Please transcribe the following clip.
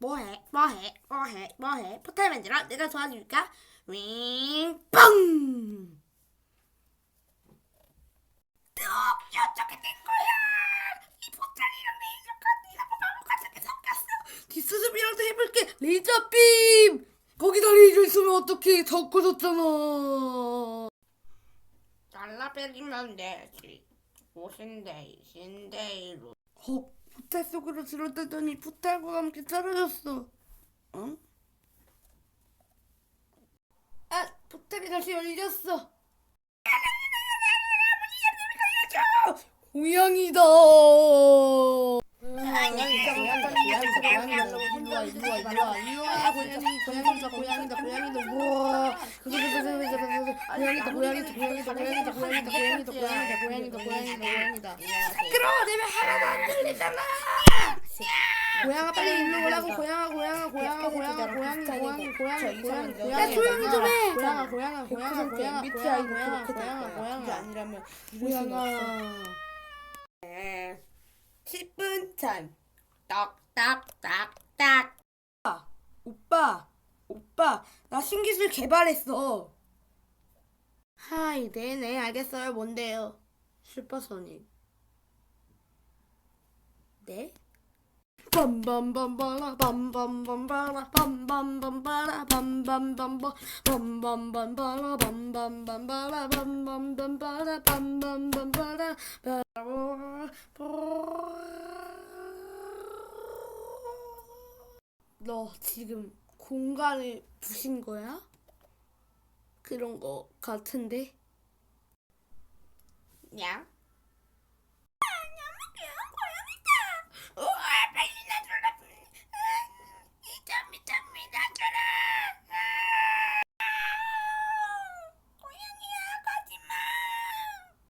뭐해? 뭐해? 뭐해? 뭐해? 포탈 만들어? 내가 도와줄까? 윙! 뻥! 어떻게 된 거야? 이 포탈이랑 레이저가 네가 바보같이 섞였어. 뒷수습이랑도 해볼게. 레이저 빔! 거기다 레이저 있으면 어떡해? 섞어졌잖아. 잘라버리면 되지. 무슨데, 신데이로. 헉, 포탈 속으로 들어다더니 포탈과 함께 사라졌어. 응? 아, 포탈이 다시 열렸어. 고양이다. 고양이다, 고양이다, 고양이다, 고양이다. 일로 와, 일로 와, 일로 와, 일로 와. 고양이, 고양이다, 고양이다, 고양이다. 우와. 그거, 그거, 그거, 그거, 그거, 그거. 고양이다, 고양이다, 고양이다, 고양이다, 고양이다, 고양이다, 고양이다, 고양이다, 고양이다, 고양이다. 시끄러워, 내말 하나도 안 들리잖아. 고양아 빨리 일로 오라고. 고양아 고양아 고양아 고양아 고양이 고양이 고양이 고양이 고양이. 야 조용히 좀해. 고양아 고양아 고양아 고양아 고양아 고양아 고양아 고양아. 아니라면 고양아. 10분 전. 딱딱딱딱 오빠 오빠 나 신기술 개발했어 플라이데 네, 네 알겠어요 뭔데요 슈퍼소닉 네? 너 지금 공간을 부신 거야? 그런 거 같은데? Yeah.